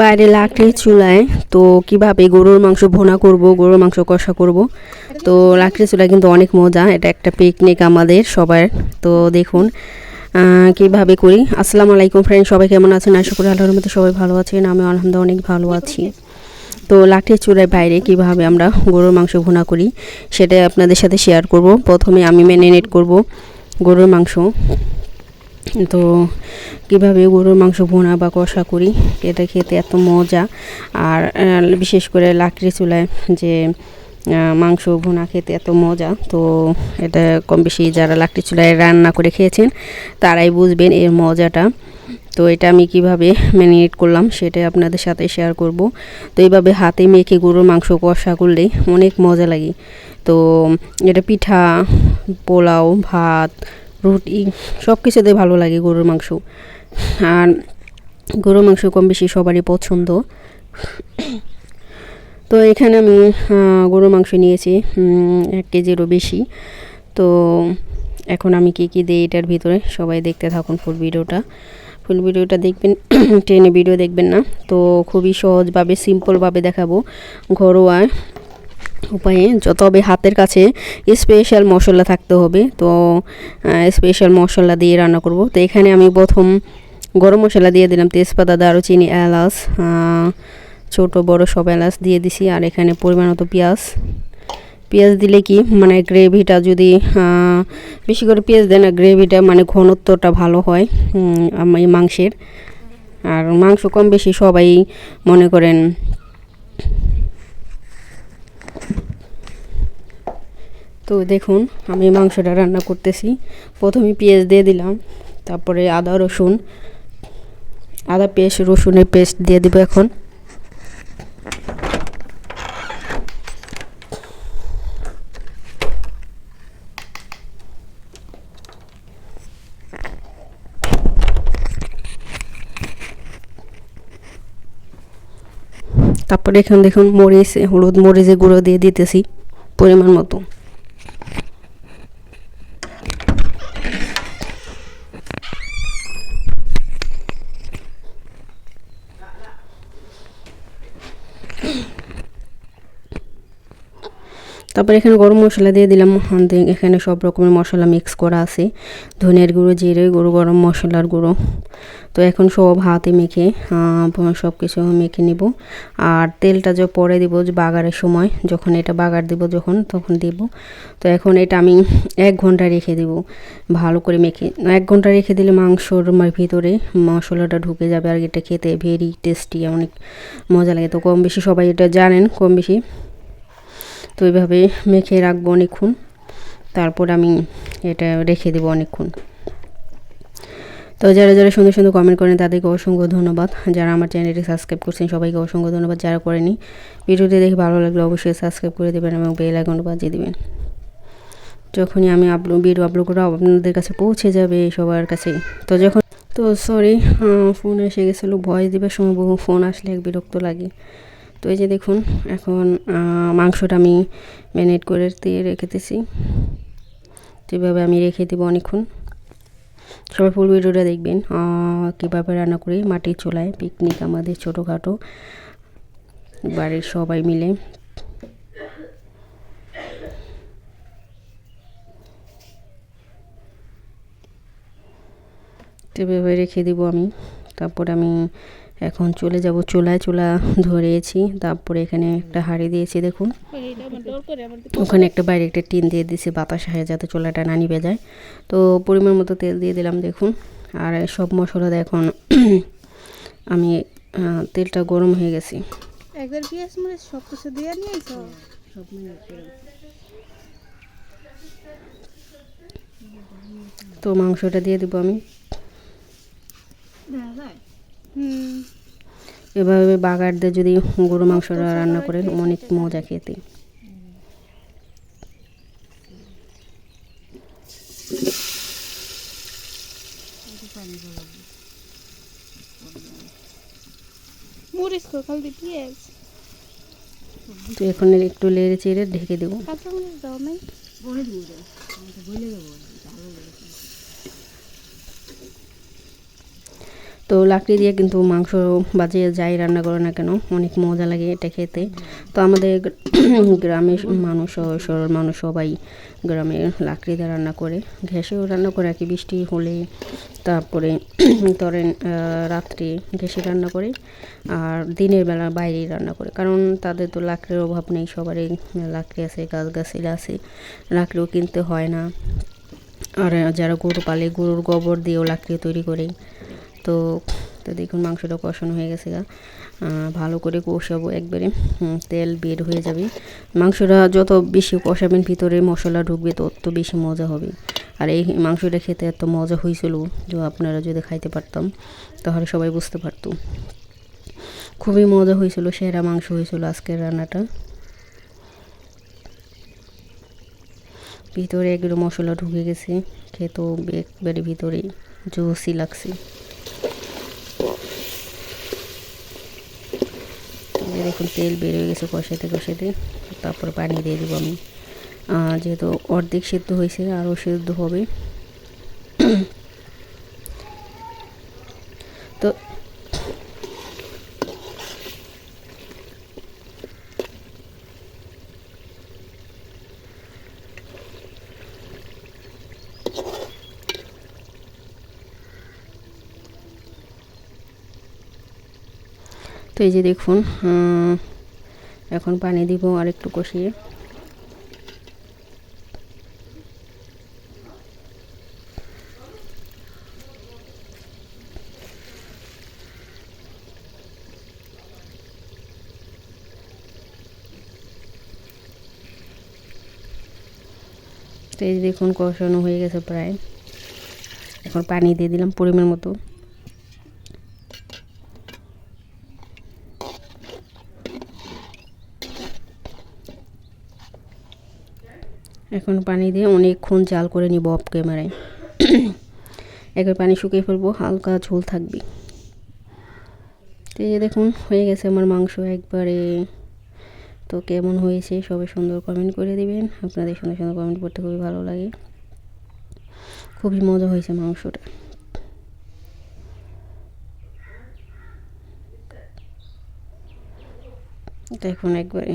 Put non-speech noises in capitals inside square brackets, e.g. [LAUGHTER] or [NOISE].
বাইরে লাকড়ির চুলায়, তো কীভাবে গরুর মাংস ভোনা করব, গরুর মাংস কষা করব? তো লাকড়ির চুলায় কিন্তু অনেক মজা, এটা একটা পিকনিক আমাদের, সবার। তো দেখুন কীভাবে করি? আসসালামু আলাইকুম ফ্রেন্ড সবাই কেমন আছেন? আশা করি আল্লাহর মধ্যে সবাই ভালো আছেন আমি আলহামদুলিল্লাহ অনেক ভালো আছি। তো লাকড়ির চুলার বাইরে কীভাবে আমরা গরুর মাংস ভুনা করি সেটা আপনাদের সাথে শেয়ার করব। প্রথমে আমি ম্যারিনেট করব গরুর মাংস। তো কীভাবে গরুর মাংস ভুনা বা কষা করি, এটা খেতে এত মজা। আর বিশেষ করে লাকড়ি চুলায় যে মাংস ভুনা খেতে এত মজা, তো এটা কম বেশি যারা লাকড়ি চুলায় রান্না করে খেয়েছেন, তারাই বুঝবেন এর মজাটা। তো এটা আমি কীভাবে ম্যারিনেট করলাম সেটাই আপনাদের সাথে শেয়ার করব। তো এইভাবে হাতে মেখে গরুর মাংস কষা করলে অনেক মজা লাগে। তো, এটা পিঠা, পোলাও, ভাত রুটি সব কিছুতে ভালো লাগে গরুর মাংস। আর গরুর মাংস কম বেশি সবারই পছন্দ। তো এখানে আমি গরুর মাংস নিয়েছি এক কেজিরও বেশি। তো এখন আমি কি কি দিই এটার ভিতরে সবাই দেখতে থাকুন ফুল ভিডিওটা। ফুল ভিডিওটা দেখবেন [CLEARS THROAT] ট্রেনে ভিডিও দেখবেন না। তো খুবই সহজভাবে, সিম্পলভাবে দেখাবো। ঘরোয়া উপায়ে তবে হাতের কাছে স্পেশাল মশলা থাকতে হবে, তো স্পেশাল মশলা দিয়ে রান্না করব। তো এখানে আমি প্রথম গরম মশলা দিয়ে দিলাম তেজপাতা, দারুচিনি, এলাচ ছোট, বড় সব এলাচ দিয়ে দিছি, আর এখানে পরিমাণ মতো পেঁয়াজ। পেঁয়াজ দিলে কি মানে গ্রেভিটা যদি বেশি করে পেঁয়াজ দেয় না, গ্রেভিটা মানে ঘনত্বটা ভালো হয় আম- মাংসের। আর মাংস কম বেশি সবাই মনে করেন তো দেখুন, আমি মাংসটা রান্না করতেছি। প্রথমে পেঁয়াজ দিয়ে দিলাম, তারপরে আদা, রসুন। আদা পেস্ট, রসুনের পেস্ট দিয়ে দিব এখন। তারপরে এখন দেখুন, মরিচ, হলুদ মরিচের গুঁড়ো দিয়ে দিতেছি, পরিমাণ মতো। তারপর এখানে গরম মশলা দিয়ে দিলাম এখানে সব রকমের মশলা মিক্স করা আছে। ধনিয়ার গুঁড়ো জিরে গুঁড়ো, গরম মশলার গুঁড়ো। তো এখন সব হাতে মেখে সব কিছু মেখে নিব। আর তেলটা যে পরে দিব বাগারের সময়, যখন এটা বাগার দিব যখন, তখন দিব। তো এখন এটা আমি এক ঘণ্টা রেখে দিব। ভালো করে মেখে, এক ঘণ্টা রেখে দিলে মাংসর ভিতরে মশলাটা ঢুকে যাবে আর এটা খেতে ভেরি টেস্টি অনেক মজা লাগে। তো কম বেশি সবাই এটা জানেন, কম বেশি তো এইভাবে মেখে রাখব অনেকক্ষণ। তারপর আমি এটা রেখে দেবো অনেকক্ষণ। তো যারা যারা সুন্দর সুন্দর কমেন্ট করেন, তাদেরকে অসংখ্য ধন্যবাদ। যারা আমার চ্যানেলটি সাবস্ক্রাইব করছেন, সবাইকে অসংখ্য ধন্যবাদ। যারা করেনি, ভিডিওটি দেখে ভালো লাগলে অবশ্যই সাবস্ক্রাইব করে দেবেন এবং বেল আইকনটা বাজিয়ে দেবেন। যখনই আমি আপলোড ভিডিও আপলোড করব, আপনাদের কাছে পৌঁছে যাবে সবার কাছে। তো যখন, তো সরি ফোন এসে গেছিল ভয়েস দেবার সময় বহু ফোন আসলে এক বিরক্ত লাগে। তো এই যে দেখুন, এখন মাংসটা আমি ম্যারিনেট করে দিয়ে রেখেতেছি। যেভাবে আমি রেখে দেবো অনেকক্ষণ। সবাই ফুল ভিডিওটা দেখবেন কীভাবে রান্না করি, মাটির চুলায় পিকনিক আমাদের ছোটোখাটো, বাড়ির সবাই মিলে। এভাবে রেখে দিব আমি। তারপর আমি এখন চলে যাব চুলায় চুলা ধরেছি। তারপরে এখানে একটা হাঁড়ি দিয়েছি দেখুন। ওখানে একটা বাইরে একটা টিন দিয়ে দিয়েছি বাতাস হয় যাতে চুলাটা না নিভে যায়। তো পরিমাণ মতো তেল দিয়ে দিলাম দেখুন। আর সব মশলা এখন [CLEARS THROAT] আমি তেলটা গরম হয়ে গেছি। একবার পেঁয়াজ মরিচ সব কিছু দিয়ে নিয়েছো? তো মাংসটা দিয়ে দেবো আমি। হুম। এভাবে বাগার দিয়ে যদি গরু মাংসটা রান্না করেন অনেক মজা খেতে। তো এখন একটু লেড়ে চেড়ে ঢেকে দেবো কাঁচা মরিচ দাও নাই তো লাকড়ি দিয়ে কিন্তু মাংস বাজে যাই রান্না করে না কেন? অনেক মজা লাগে এটা খেতে। তো আমাদের [CLEARS THROAT] গ্রামের মানুষ শহরের মানুষ সবাই গ্রামে লাকড়ি দিয়ে রান্না করে। গ্যাসেও রান্না করে আর কি বৃষ্টি হলে তারপরে [CLEARS THROAT] ধরেন রাত্রে গ্যাসে রান্না করে আর দিনের বেলা বাইরেই রান্না করে। কারণ তাদের তো লাকড়ির অভাব নেই, সবারই লাকড়ি আছে গাছ গাছিলা আছে, লাকড়িও কিনতে হয় না। আর যারা গরু পালে গরুর গোবর দিয়েও লাকড়ি তৈরি করে তো তো দেখুন মাংসটা কষানো হয়ে গেছে গা। ভালো করে কষাবো একবারে। তেল বের হয়ে যাবে। মাংসটা যত বেশি কষাবেন, ভিতরে মশলা ঢুকবে, তত বেশি মজা হবে। আর এই মাংসটা খেতে এত মজা হয়েছিল যে আপনারা যদি খাইতে পারতাম, তাহলে সবাই বুঝতে পারতো। খুবই মজা হয়েছিল সেরা মাংস হয়েছিল আজকের রান্নাটা। ভিতরে এগুলো মশলা ঢুকে গেছে, খেতেও একবারে ভিতরে জুসি লাগছে এই যে দেখুন তেল বের হয়ে গেছে কষাতে কষাতে তারপর পানি দিয়ে দেবো আমি। যেহেতু অর্ধেক সেদ্ধ হয়েছে, আরও সেদ্ধ হবে। এই যে দেখুন এখন পানি দিব আর একটু কষিয়ে। দেখুন, কষানো হয়ে গেছে প্রায়। এখন পানি দিয়ে দিলাম পরিমাণ মতো। এখন পানি দিয়ে অনেকক্ষণ জাল করে নিব অফ ক্যামেরায় একবার পানি শুকিয়ে ফেলব, হালকা ঝোল থাকবে। তো এই দেখুন, হয়ে গেছে আমার মাংস একবারে। তো কেমন হয়েছে সবাই সুন্দর কমেন্ট করে দিবেন। আপনাদের সুন্দর সুন্দর কমেন্ট করতে খুবই ভালো লাগে। খুবই মজা হয়েছে মাংসটা। দেখুন একবারে।